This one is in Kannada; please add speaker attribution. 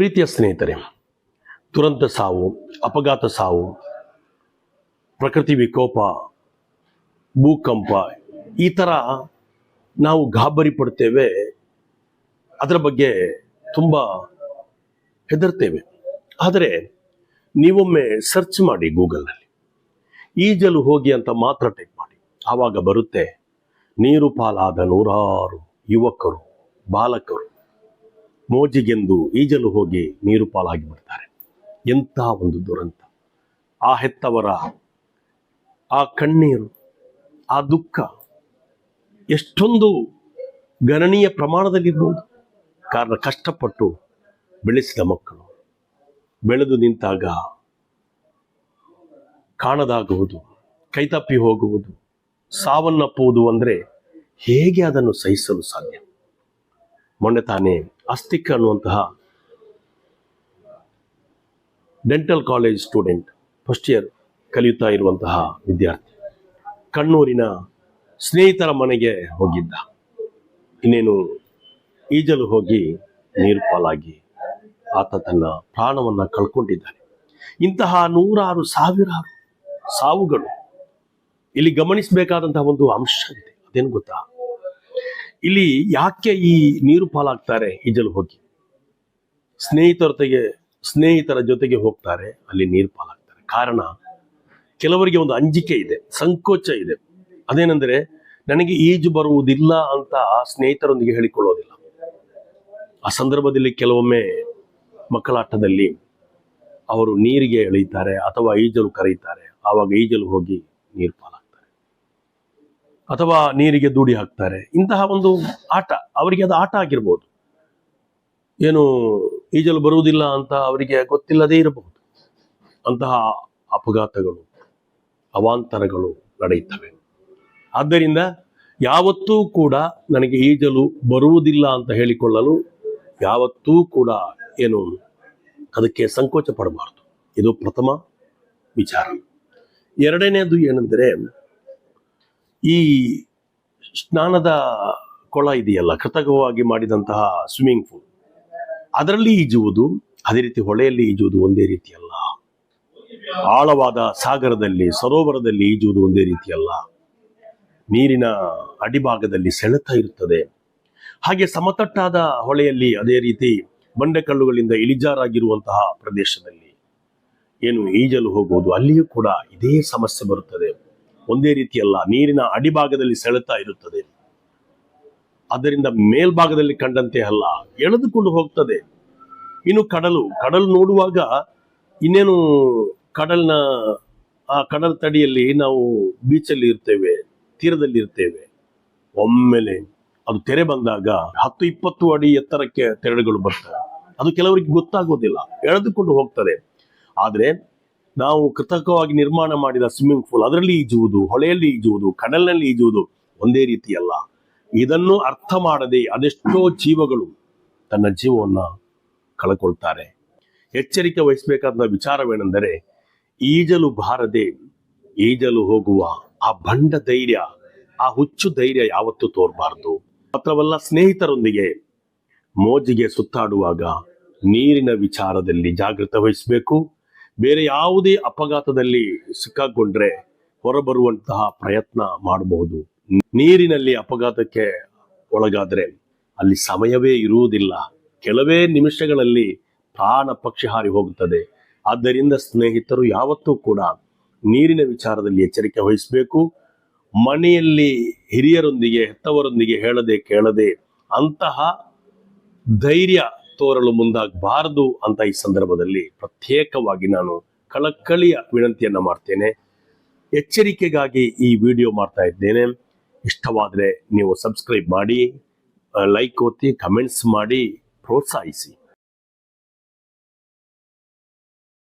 Speaker 1: ಪ್ರೀತಿಯ ಸ್ನೇಹಿತರೆ, ದುರಂತ ಸಾವು, ಅಪಘಾತ ಸಾವು, ಪ್ರಕೃತಿ ವಿಕೋಪ, ಭೂಕಂಪ, ಈ ಥರ ನಾವು ಗಾಬರಿ ಪಡ್ತೇವೆ, ಅದರ ಬಗ್ಗೆ ತುಂಬ ಹೆದರ್ತೇವೆ. ಆದರೆ ನೀವೊಮ್ಮೆ ಸರ್ಚ್ ಮಾಡಿ ಗೂಗಲ್ನಲ್ಲಿ. ಈಜಲು ಹೋಗಿ ಅಂತ ಮಾತ್ರ ಟೈಪ್ ಮಾಡಿ. ಆವಾಗ ಬರುತ್ತೆ, ನೀರು ಪಾಲಾದ ನೂರಾರು ಯುವಕರು, ಬಾಲಕರು ಮೋಜಿಗೆಂದು ಈಜಲು ಹೋಗಿ ನೀರು ಪಾಲಾಗಿ ಬಿಡ್ತಾರೆ ಎಂಥ ಒಂದು ದುರಂತ. ಆ ಹೆತ್ತವರ, ಆ ಕಣ್ಣೀರು, ಆ ದುಃಖ ಎಷ್ಟೊಂದು ಗಣನೀಯ ಪ್ರಮಾಣದಲ್ಲಿರ್ಬೋದು. ಕಾರಣ ಕಷ್ಟಪಟ್ಟು ಬೆಳೆಸಿದ ಮಕ್ಕಳು. ಬೆಳೆದು ನಿಂತಾಗ ಕಾಣದಾಗುವುದು, ಕೈತಪ್ಪಿ ಹೋಗುವುದು, ಸಾವನ್ನಪ್ಪುವುದು ಅಂದರೆ ಹೇಗೆ ಅದನ್ನು ಸಹಿಸಲು ಸಾಧ್ಯ? ಮೊನ್ನೆ ತಾನೇ ಅಸ್ತಿಕ್ ಅನ್ನುವಂತಹ dental college student first year ಕಲಿಯುತ್ತಾ ಇರುವಂತಹ ವಿದ್ಯಾರ್ಥಿ. ಕಣ್ಣೂರಿನ ಸ್ನೇಹಿತರ ಮನೆಗೆ ಹೋಗಿದ್ದ. ಇನ್ನೇನು ಈಜಲು ಹೋಗಿ ನೀರು ಪಾಲಾಗಿ ಆತ ತನ್ನ ಪ್ರಾಣವನ್ನು ಕಳ್ಕೊಂಡಿದ್ದಾನೆ. ಇಂತಹ ನೂರಾರು, ಸಾವಿರಾರು ಸಾವುಗಳು. ಇಲ್ಲಿ ಗಮನಿಸಬೇಕಾದಂತಹ ಒಂದು ಅಂಶ ಇದೆ. ಅದೇನು ಗೊತ್ತಾ? ಇಲ್ಲಿ ಯಾಕೆ ಈ ನೀರು ಪಾಲಾಗ್ತಾರೆ ಈಜಲು ಹೋಗಿ? ಸ್ನೇಹಿತರೊತೆಗೆ ಸ್ನೇಹಿತರ ಜೊತೆಗೆ ಹೋಗ್ತಾರೆ, ಅಲ್ಲಿ ನೀರು ಪಾಲಾಗ್ತಾರೆ. ಕಾರಣ, ಕೆಲವರಿಗೆ ಒಂದು ಅಂಜಿಕೆ ಇದೆ, ಸಂಕೋಚ ಇದೆ. ಅದೇನೆಂದರೆ, ನನಗೆ ಈಜು ಬರುವುದಿಲ್ಲ ಅಂತ ಸ್ನೇಹಿತರೊಂದಿಗೆ ಹೇಳಿಕೊಳ್ಳೋದಿಲ್ಲ. ಆ ಸಂದರ್ಭದಲ್ಲಿ ಕೆಲವೊಮ್ಮೆ ಮಕ್ಕಳಾಟದಲ್ಲಿ ಅವರು ನೀರಿಗೆ ಎಳೆಯುತ್ತಾರೆ ಅಥವಾ ಈಜಲು ಕರೆಯುತ್ತಾರೆ. ಆವಾಗ ಈಜಲು ಹೋಗಿ ನೀರು ಪಾಲಾಗ್ತಾರೆ ಅಥವಾ ನೀರಿಗೆ ದೂಡಿ ಹಾಕ್ತಾರೆ. ಇಂತಹ ಒಂದು ಆಟ, ಅವರಿಗೆ ಅದು ಆಟ ಆಗಿರ್ಬೋದು. ಏನು, ಈಜಲು ಬರುವುದಿಲ್ಲ ಅಂತ ಅವರಿಗೆ ಗೊತ್ತಿಲ್ಲದೇ ಇರಬಹುದು. ಅಂತಹ ಅಪಘಾತಗಳು, ಅವಾಂತರಗಳು ನಡೆಯುತ್ತವೆ. ಆದ್ದರಿಂದ ಯಾವತ್ತೂ ಕೂಡ ನನಗೆ ಈಜಲು ಬರುವುದಿಲ್ಲ ಅಂತ ಹೇಳಿಕೊಳ್ಳಲು ಯಾವತ್ತೂ ಕೂಡ ಏನು, ಅದಕ್ಕೆ ಸಂಕೋಚ ಪಡಬಾರದು. ಇದು ಪ್ರಥಮ ವಿಚಾರ. ಎರಡನೇದು ಏನೆಂದರೆ ಈ ಸ್ನಾನದ ಕೊಳ ಇದೆಯಲ್ಲ, ಕೃತಕವಾಗಿ ಮಾಡಿದಂತಹ ಸ್ವಿಮ್ಮಿಂಗ್ ಪೂಲ್ ಅದರಲ್ಲಿ ಈಜುವುದು, ಅದೇ ರೀತಿ ಹೊಳೆಯಲ್ಲಿ ಈಜುವುದು ಒಂದೇ ರೀತಿಯಲ್ಲ. ಆಳವಾದ ಸಾಗರದಲ್ಲಿ, ಸರೋವರದಲ್ಲಿ ಈಜುವುದು ಒಂದೇ ರೀತಿಯಲ್ಲ. ನೀರಿನ ಅಡಿಭಾಗದಲ್ಲಿ ಸೆಳೆತ ಇರುತ್ತದೆ. ಹಾಗೆ ಸಮತಟ್ಟಾದ ಹೊಳೆಯಲ್ಲಿ ಅದೇ ರೀತಿ ಬಂಡೆಕಲ್ಲುಗಳಿಂದ ಇಳಿಜಾರಾಗಿರುವಂತಹ ಪ್ರದೇಶದಲ್ಲಿ ಏನು ಈಜಲು ಹೋಗುವುದು, ಅಲ್ಲಿಯೂ ಕೂಡ ಇದೇ ಸಮಸ್ಯೆ ಬರುತ್ತದೆ. ಒಂದೇ ರೀತಿಯಲ್ಲ, ನೀರಿನ ಅಡಿಭಾಗದಲ್ಲಿ ಸೆಳೆತಾ ಇರುತ್ತದೆ. ಅದರಿಂದ ಮೇಲ್ಭಾಗದಲ್ಲಿ ಕಂಡಂತೆ ಅಲ್ಲ, ಎಳೆದುಕೊಂಡು ಹೋಗ್ತದೆ. ಇನ್ನು ಕಡಲು ಕಡಲು ನೋಡುವಾಗ ಇನ್ನೇನು ಕಡಲ್ನ, ಆ ಕಡಲ ತಡಿಯಲ್ಲಿ ನಾವು ಬೀಚಲ್ಲಿ ಇರ್ತೇವೆ, ತೀರದಲ್ಲಿ ಇರ್ತೇವೆ. ಒಮ್ಮೆಲೆ ಅದು ತೆರೆ ಬಂದಾಗ ಹತ್ತು, ಇಪ್ಪತ್ತು ಅಡಿ ಎತ್ತರಕ್ಕೆ ತೆರಳುಗಳು ಬರ್ತವೆ. ಅದು ಕೆಲವರಿಗೆ ಗೊತ್ತಾಗೋದಿಲ್ಲ, ಎಳೆದುಕೊಂಡು ಹೋಗ್ತದೆ. ಆದರೆ ನಾವು ಕೃತಕವಾಗಿ ನಿರ್ಮಾಣ ಮಾಡಿದ ಸ್ವಿಮ್ಮಿಂಗ್ ಪೂಲ್ ಅದರಲ್ಲಿ ಈಜುವುದು, ಹೊಳೆಯಲ್ಲಿ ಈಜುವುದು, ಕಡಲಿನಲ್ಲಿ ಈಜುವುದು ಒಂದೇ ರೀತಿಯಲ್ಲ. ಇದನ್ನು ಅರ್ಥ ಮಾಡದೆ ಅದೆಷ್ಟೋ ಜೀವಗಳು ತನ್ನ ಜೀವವನ್ನು ಕಳ್ಕೊಳ್ತಾರೆ. ಎಚ್ಚರಿಕೆ ವಹಿಸಬೇಕಾದ ವಿಚಾರವೇನೆಂದರೆ, ಈಜಲು ಬಾರದೆ ಈಜಲು ಹೋಗುವ ಆ ಬಂಡ ಧೈರ್ಯ, ಆ ಹುಚ್ಚು ಧೈರ್ಯ ಯಾವತ್ತೂ ತೋರಬಾರದು. ಮಾತ್ರವಲ್ಲ ಸ್ನೇಹಿತರೊಂದಿಗೆ ಮೋಜಿಗೆ ಸುತ್ತಾಡುವಾಗ ನೀರಿನ ವಿಚಾರದಲ್ಲಿ ಜಾಗೃತ ವಹಿಸಬೇಕು. ಬೇರೆ ಯಾವುದೇ ಅಪಘಾತದಲ್ಲಿ ಸಿಕ್ಕಾಕೊಂಡ್ರೆ ಹೊರಬರುವಂತಹ ಪ್ರಯತ್ನ ಮಾಡಬಹುದು. ನೀರಿನಲ್ಲಿ ಅಪಘಾತಕ್ಕೆ ಒಳಗಾದರೆ ಅಲ್ಲಿ ಸಮಯವೇ ಇರುವುದಿಲ್ಲ. ಕೆಲವೇ ನಿಮಿಷಗಳಲ್ಲಿ ಪ್ರಾಣ ಪಕ್ಷಿ ಹಾರಿ ಹೋಗುತ್ತದೆ. ಆದ್ದರಿಂದ ಸ್ನೇಹಿತರು, ಯಾವತ್ತೂ ಕೂಡ ನೀರಿನ ವಿಚಾರದಲ್ಲಿ ಎಚ್ಚರಿಕೆ ವಹಿಸಬೇಕು. ಮನೆಯಲ್ಲಿ ಹಿರಿಯರೊಂದಿಗೆ, ಹೆತ್ತವರೊಂದಿಗೆ ಹೇಳದೆ ಕೇಳದೆ ಅಂತಹ ಧೈರ್ಯ ತೋರಲು ಮುಂದಾಗಬಾರದು ಅಂತ ಈ ಸಂದರ್ಭದಲ್ಲಿ ಪ್ರತ್ಯೇಕವಾಗಿ ನಾನು ಕಳಕಳಿಯ ವಿನಂತಿಯನ್ನು ಮಾಡ್ತೇನೆ. ಎಚ್ಚರಿಕೆಗಾಗಿ ಈ ವಿಡಿಯೋ ಮಾಡ್ತಾ ಇದ್ದೇನೆ. ಇಷ್ಟವಾದರೆ ನೀವು ಸಬ್ಸ್ಕ್ರೈಬ್ ಮಾಡಿ ಲೈಕ್ ಒತ್ತಿ, ಕಮೆಂಟ್ಸ್ ಮಾಡಿ, ಪ್ರೋತ್ಸಾಹಿಸಿ.